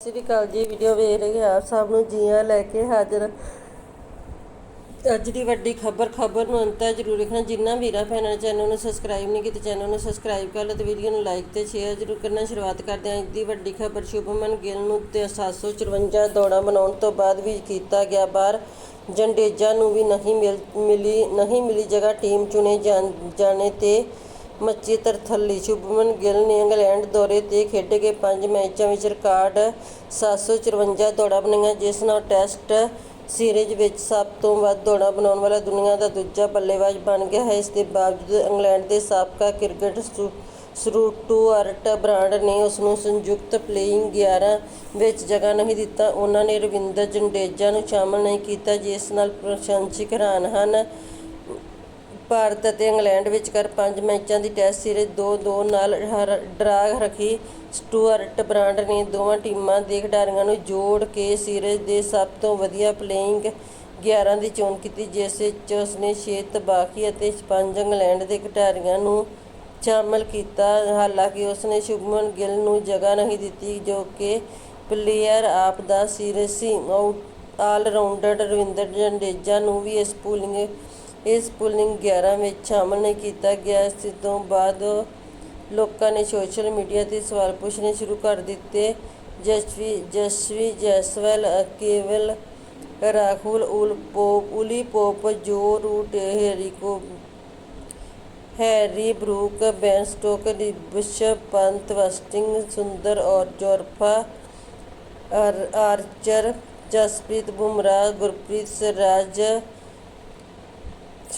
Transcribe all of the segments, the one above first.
ਸ਼੍ਰੀ ਅਕਾਲ ਜੀ ਵੀਡੀਓ ਵੇਖ ਰਹੇ ਆਪ ਸਭ ਨੂੰ ਜੀਆਂ ਲੈ ਕੇ ਹਾਜ਼ਰ। ਅੱਜ ਦੀ ਵੱਡੀ ਖਬਰ ਖਬਰ ਨੂੰ ਅੰਤ ਤੱਕ ਜ਼ਰੂਰ ਦੇਖਣਾ ਜਿੰਨਾ ਵੀਰਾਂ ਭੈਣਾਂ ਚੈਨਲ ਨੂੰ ਸਬਸਕ੍ਰਾਈਬ ਨਹੀਂ ਕੀਤਾ ਚੈਨਲ ਨੂੰ ਸਬਸਕ੍ਰਾਈਬ ਕਰ ਲਓ ਤੇ ਵੀਡੀਓ ਨੂੰ ਲਾਈਕ ਤੇ ਸ਼ੇਅਰ ਜ਼ਰੂਰ ਕਰਨਾ। ਸ਼ੁਰੂਆਤ ਕਰਦੇ ਹਾਂ ਅੱਜ ਦੀ ਵੱਡੀ ਖਬਰ। ਸ਼ੁਭਮਨ ਗਿੱਲ ਨੂੰ ਤੇ 754 ਦੌੜਾਂ ਬਣਾਉਣ ਤੋਂ ਬਾਅਦ ਵੀ ਕੀਤਾ ਗਿਆ ਬਾਹਰ। ਜੰਡੇਜਾ ਨੂੰ ਵੀ ਨਹੀਂ ਮਿਲ, ਮਿਲੀ, ਨਹੀਂ ਮਿਲੀ ਜਗ੍ਹਾ। ਟੀਮ ਚੁਣੇ ਜਾਣ- ਜਾਣੇ ਤੇ ਮੱਚੀ ਤਰਥੱਲੀ ਸ਼ੁਭਮਨ ਗਿੱਲ ਨੇ ਇੰਗਲੈਂਡ ਦੌਰੇ ਤੇ ਖੇਡੇ ਗਏ ਪੰਜ ਮੈਚਾਂ ਵਿੱਚ ਰਿਕਾਰਡ 754 ਦੌੜਾਂ ਬਣਾਈਆਂ, ਜਿਸ ਨਾਲ ਟੈਸਟ ਸੀਰੀਜ਼ ਵਿੱਚ ਸਭ ਤੋਂ ਵੱਧ ਦੌੜਾਂ ਬਣਾਉਣ ਵਾਲਾ ਦੁਨੀਆ ਦਾ ਦੂਜਾ ਬੱਲੇਬਾਜ਼ ਬਣ ਗਿਆ ਹੈ। ਇਸ ਦੇ ਬਾਵਜੂਦ ਇੰਗਲੈਂਡ ਦੇ ਸਾਬਕਾ ਕ੍ਰਿਕਟ ਸਟੂ- ਸਟੂਅਰਟ ਬਰਾਂਡ ਨੇ ਉਸ ਨੂੰ ਸੰਯੁਕਤ ਪਲੇਇੰਗ 11 ਵਿੱਚ ਜਗ੍ਹਾ ਨਹੀਂ ਦਿੱਤਾ। ਉਹਨਾਂ ਨੇ ਰਵਿੰਦਰ ਜੰਡੇਜਾ ਨੂੰ ਸ਼ਾਮਲ ਨਹੀਂ ਕੀਤਾ, ਜਿਸ ਨਾਲ ਪ੍ਰਸ਼ੰਸਕ ਹੈਰਾਨ ਹਨ ਭਾਰਤ ਅਤੇ ਇੰਗਲੈਂਡ ਵਿਚਕਾਰ ਪੰਜ ਮੈਚਾਂ ਦੀ ਟੈਸਟ ਸੀਰੀਜ਼ 2-2 ਨਾਲ ਹਰ- ਡਰਾ ਰੱਖੀ। ਸਟੂਅਰਟ ਬਰਾਂਡ ਨੇ ਦੋਵਾਂ ਟੀਮਾਂ ਦੇ ਖਿਡਾਰੀਆਂ ਨੂੰ ਜੋੜ ਕੇ ਸੀਰੀਜ਼ ਦੇ ਸਭ ਤੋਂ ਵਧੀਆ ਪਲੇਇੰਗ 11 ਦੀ ਚੋਣ ਕੀਤੀ, ਜਿਸ ਵਿੱਚ ਉਸਨੇ 6 ਤਬਾਕੀ ਅਤੇ 5 ਇੰਗਲੈਂਡ ਦੇ ਖਿਡਾਰੀਆਂ ਨੂੰ ਸ਼ਾਮਲ ਕੀਤਾ। ਹਾਲਾਂਕਿ ਉਸਨੇ ਸ਼ੁਭਮਨ ਗਿੱਲ ਨੂੰ ਜਗ੍ਹਾ ਨਹੀਂ ਦਿੱਤੀ, ਜੋ ਕਿ ਪਲੇਅਰ ਆਪ ਦਾ ਸੀਰੀਜ਼ ਸੀ। Out all rounder Ravindra Jadeja ਨੂੰ ਵੀ ਇਸ ਪੂਲਿੰਗ ਇਸ ਪੁਲਿੰਗ ਗਿਆਰਾਂ ਵਿੱਚ ਸ਼ਾਮਲ ਨਹੀਂ ਕੀਤਾ ਗਿਆ। ਇਸ ਤੋਂ ਬਾਅਦ ਲੋਕਾਂ ਨੇ ਸੋਸ਼ਲ ਮੀਡੀਆ 'ਤੇ ਸਵਾਲ ਪੁੱਛਣੇ ਸ਼ੁਰੂ ਕਰ ਦਿੱਤੇ। ਜਸਵੀ ਜਸਵੀ ਜੈਸਵਾਲ, ਕੇਵਲ ਰਾਖੁਲ ਉਲਪੋਪ ਉਲੀਪੋਪ ਜੋ ਰੂਟ ਹੈਰੀਕੋ, ਹੈਰੀ ਬਰੂਕ ਬੈਨਸਟੋਕ ਰਿਬਸ਼ਪ ਪੰਤ ਵਸਟਿੰਗ, ਸੁੰਦਰ ਔਰ ਜੋਰਫਾ ਆਰਚਰ, ਜਸਪ੍ਰੀਤ ਬੁਮਰਾ ਗੁਰਪ੍ਰੀਤ ਸਰਾਜ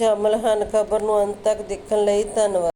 ਸ਼ਾਮਲ ਹਨ। ਖਬਰ ਨੂੰ ਅੰਤ ਤੱਕ ਦੇਖਣ ਲਈ ਧੰਨਵਾਦ।